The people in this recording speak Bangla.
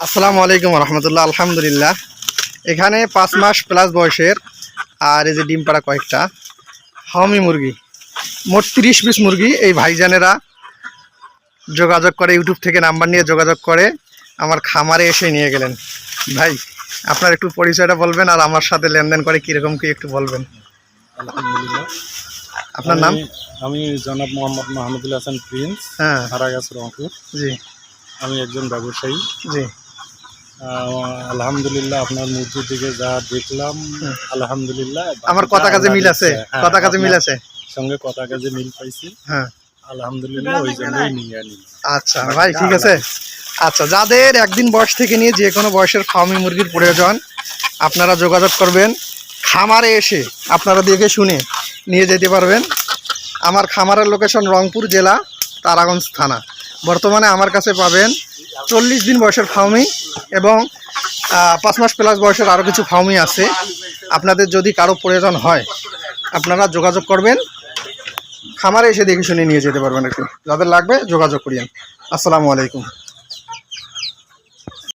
আসসালামু আলাইকুম রহমতুল্লাহ আলহামদুলিল্লাহ। এখানে পাঁচ মাস প্লাস বয়সের আর এই যে ডিম পাড়া কয়েকটা হামি মুরগি মোট তিরিশ পিস মুরগি। এই ভাইজানেরা যোগাযোগ করে ইউটিউব থেকে নাম্বার নিয়ে যোগাযোগ করে আমার খামারে এসে নিয়ে গেলেন। ভাই আপনার একটু পরিচয়টা বলবেন আর আমার সাথে লেনদেন করে কীরকম কি একটু বলবেন? আলহামদুলিল্লাহ। আপনার নাম? আমি- জনাব মোহাম্মদ মাহমুদুল হাসান প্রিন্স হ্যাঁ। হারাগাছ রংপুর। জি। আমি একজন ব্যবসায়ী। জি। আলহামদুলিল্লাহ আপনার মূর্তির দিকে যা দেখলাম আলহামদুলিল্লাহ আমার কথা কাজে মিল আছে? হ্যাঁ, কথা কাজে মিল আছে? সঙ্গে কথা কাজে মিল পাইছি। হ্যাঁ। আলহামদুলিল্লাহ ওই জন্যই নিয়ে আনি। আচ্ছা ভাই ঠিক আছে। আচ্ছা যাদের একদিন বয়স থেকে নিয়ে যে কোনো বয়সের ফার্মি মুরগির প্রয়োজন আপনারা যোগাযোগ করবেন। খামারে এসে আপনারা দেখে শুনে নিয়ে যেতে পারবেন। আমার খামারের লোকেশন রংপুর জেলা তারাগঞ্জ থানা। বর্তমানে আমার কাছে পাবেন চল্লিশ দিন বয়সের ফাউমি এবং পাঁচ মাস প্লাস বয়সের আরও কিছু ফাউমি আছে। আপনাদের যদি কারও প্রয়োজন হয়, আপনারা যোগাযোগ করবেন। খামারে এসে দেখে শুনে নিয়ে যেতে পারবেন আর কি যাদের লাগবে যোগাযোগ করিয়েন। আসসালামু আলাইকুম।